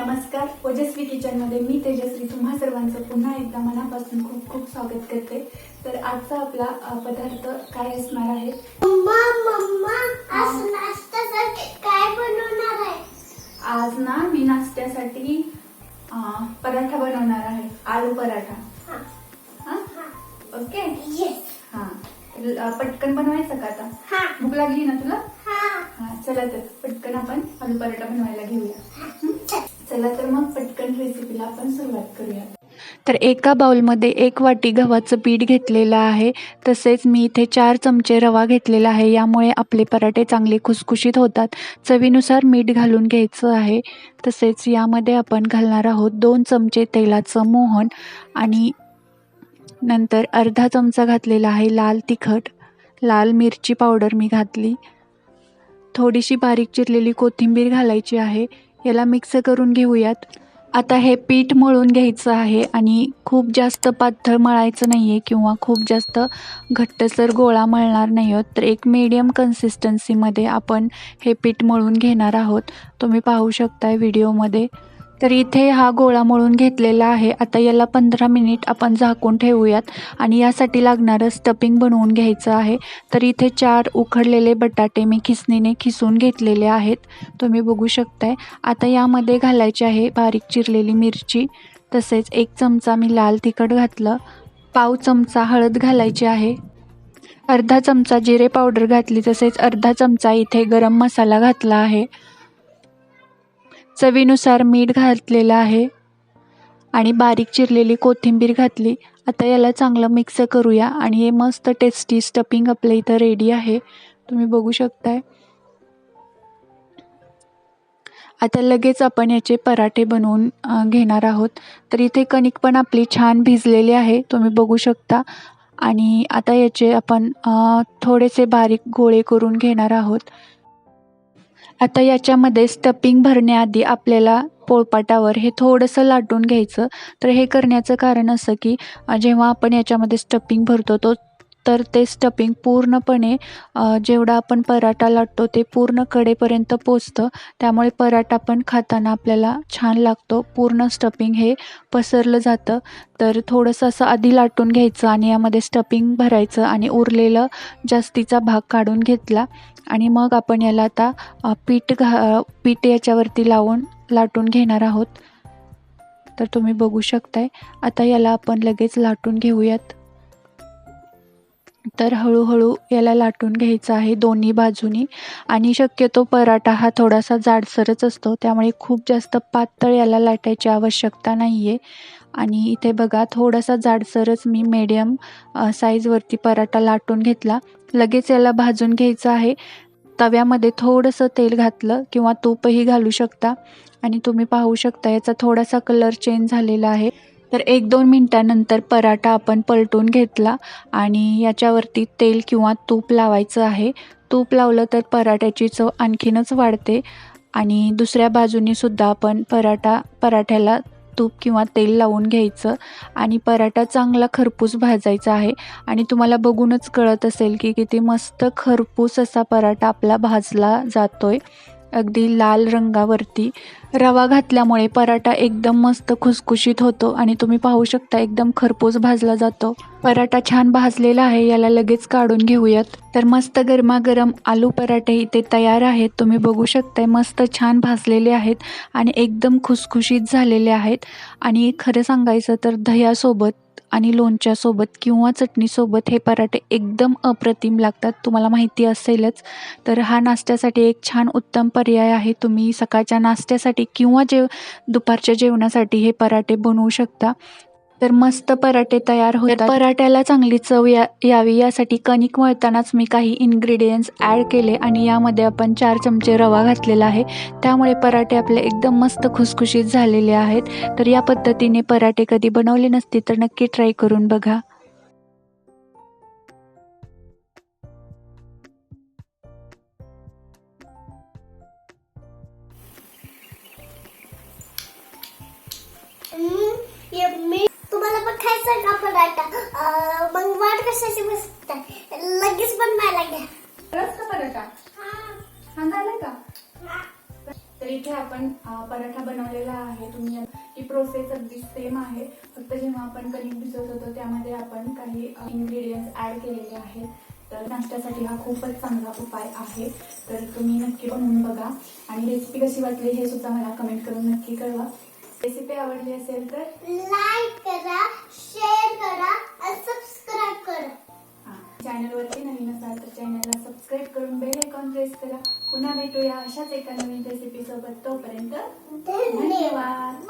नमस्कार. ओजस्वी किचनमध्ये मी तेजस्वी तुम्हा सर्वांचं पुन्हा एकदा मनापासून खूप खूप स्वागत करते. तर आजचा आपला पदार्थ काय असणार आहे? आज नाश्त्यासाठी काय बनवणार आहे? आज ना मी नाश्त्यासाठी पराठा बनवणार आहे. आलू पराठा. हा, हा? हा. ओके? येस हा. पटकन बनवायचं का आता? भूक लागली ना तुला? चला तर पटकन आपण आलू पराठा बनवायला घेऊया. चला तर मग पटकन रेसिपीला आपण सुरुवात करूया. तर एका बाउलमध्ये एक वाटी गव्हाचं पीठ घेतलेलं आहे. तसेच मी इथे चार चमचे रवा घेतलेला आहे. यामुळे आपले पराठे चांगले खुसखुशीत होतात. चवीनुसार मीठ घालून घ्यायचं आहे. तसेच यामध्ये आपण घालणार आहोत दोन चमचे तेलाचं मोहन आणि नंतर अर्धा चमचा घातलेला आहे लाल तिखट. लाल मिरची पावडर मी घातली. थोडीशी बारीक चिरलेली कोथिंबीर घालायची आहे. याला मिक्स करून घेऊयात. आता हे पीठ मळून घ्यायचं आहे आणि खूप जास्त पातळ मळायचं नाही आहे किंवा खूप जास्त घट्टसर गोळा मळणार नाही आहोत. तर एक मीडियम कन्सिस्टन्सीमध्ये आपण हे पीठ मळून घेणार आहोत. तुम्ही पाहू शकताय व्हिडिओमध्ये तर इथे हा गोळा मळून घेतलेला आहे. आता याला पंधरा मिनिट आपण झाकून ठेवूयात. आणि यासाठी लागणारं स्टपिंग बनवून घ्यायचं आहे. तर इथे चार उखडलेले बटाटे मी खिसणीने खिसून घेतलेले आहेत. तुम्ही बघू शकताय. आता यामध्ये घालायची आहे बारीक चिरलेली मिरची. तसेच एक चमचा मी लाल तिखट घातलं. पाव चमचा हळद घालायची आहे. अर्धा चमचा जिरे पावडर घातली. तसेच अर्धा चमचा इथे गरम मसाला घातला आहे. चवीनुसार मीठ घातलेलं आहे आणि बारीक चिरलेली कोथिंबीर घातली. आता याला चांगलं मिक्स करूया आणि हे मस्त टेस्टी स्टफिंग आपल्या इथं रेडी आहे. तुम्ही बघू शकताय. आता लगेच आपण याचे पराठे बनवून घेणार आहोत. तर इथे कणिक पण आपली छान भिजलेली आहे. तुम्ही बघू शकता. आणि आता याचे आपण थोडेसे बारीक गोळे करून घेणार आहोत. आता याच्यामध्ये स्टपिंग भरण्याआधी आपल्याला पोळपाटावर हे थोडंसं लाटून घ्यायचं. तर हे करण्याचं कारण असं की जेव्हा आपण याच्यामध्ये स्टपिंग भरतो तो तर ते स्टपिंग पूर्णपणे जेवढा आपण पराठा लाटतो ते पूर्ण कडेपर्यंत पोचतं. त्यामुळे पराठा पण खाताना आपल्याला छान लागतो. पूर्ण स्टपिंग हे पसरलं जातं. तर थोडंसं असं आधी लाटून घ्यायचं आणि यामध्ये स्टपिंग भरायचं आणि उरलेलं जास्तीचा भाग काढून घेतला. आणि मग आपण याला आता पीठ घा पीठ याच्यावरती लावून लाटून घेणार आहोत. तर तुम्ही बघू शकताय. आता याला आपण लगेच लाटून घेऊयात. तर हळूहळू याला लाटून घ्यायचं आहे दोन्ही बाजूनी. आणि शक्यतो पराठा हा थोडासा जाडसरच असतो त्यामुळे खूप जास्त पातळ याला लाटायची आवश्यकता नाही आहे आणि इथे बघा थोडासा जाडसरच मी मीडियम साईजवरती पराठा लाटून घेतला. लगेच याला भाजून घ्यायचं आहे. तव्यामध्ये थोडंसं तेल घातलं किंवा तूपही घालू शकता. आणि तुम्ही पाहू शकता याचा थोडासा कलर चेंज झालेला आहे. तर एक दोन मिनटानंतर पराठा आपण पलटून घेतला आणि याच्यावरती तेल किंवा तूप लावायचं आहे. तूप लावलं तर पराठ्याची चव आणखीनच वाढते आणि दुसऱ्या बाजूनीसुद्धा आपण पराठा पराठ्याला तूप किंवा तेल लावून घ्यायचं आणि पराठा चांगला खरपूस भाजायचा आहे. आणि तुम्हाला बघूनच कळत असेल की किती मस्त खरपूस असा पराठा आपला भाजला जातो आहे अगदी लाल रंगावरती रवा घातल्यामुळे पराठा एकदम मस्त खुसखुशीत होतो आणि तुम्ही पाहू शकता एकदम खरपूस भाजला जातो. पराठा छान भाजलेला आहे याला लगेच काढून घेऊयात. तर मस्त गरमागरम आलू पराठे इथे तयार आहेत. तुम्ही बघू शकताय मस्त छान भाजलेले आहेत आणि एकदम खुसखुशीत झालेले आहेत. आणि खरं सांगायचं तर दह्यासोबत आणि लोणच्यासोबत किंवा चटणीसोबत हे पराठे एकदम अप्रतिम लागतात. तुम्हाला माहिती असेलच. तर हा नाश्त्यासाठी एक छान उत्तम पर्याय आहे. तुम्ही सकाळच्या नाश्त्यासाठी किंवा जेव दुपारच्या जेवणासाठी हे पराठे बनवू शकता. तर मस्त पराठे तयार होतात. पराठ्याला चांगली चव या यावी यासाठी कणिक मळतानाच मी काही इन्ग्रेडियंट्स ॲड केले आणि यामध्ये आपण चार चमचे रवा घातलेला आहे. त्यामुळे पराठे आपले एकदम मस्त खुसखुशीत झालेले आहेत. तर या पद्धतीने पराठे कधी बनवले नसते तर नक्की ट्राय करून बघा. ये कशाची बसताय लगेच बनवायला घ्या रस का पराठा? हा. झालाय का? तर इथे आपण पराठा बनवलेला आहे. तुम्ही ही प्रोसेस अगदी सेम आहे. फक्त जेव्हा आपण कणिक भिजवत होतो त्यामध्ये आपण काही इन्ग्रेडियंट्स ऍड केलेले आहेत. तर नाश्त्यासाठी हा खूपच चांगला उपाय आहे. तर तुम्ही नक्की बनवून बघा. आणि रेसिपी कशी वाटली हे सुद्धा मला कमेंट करून नक्की कळवा. रेसिपी आवडली असेल तर लाईक करा शेअर करा चॅनलवरती नवीन असाल तर चॅनलला सबस्क्राईब करून बेल आयकॉन प्रेस करा. पुन्हा भेटूया अशाच एका नवीन रेसिपी सोबत. तोपर्यंत धन्यवाद.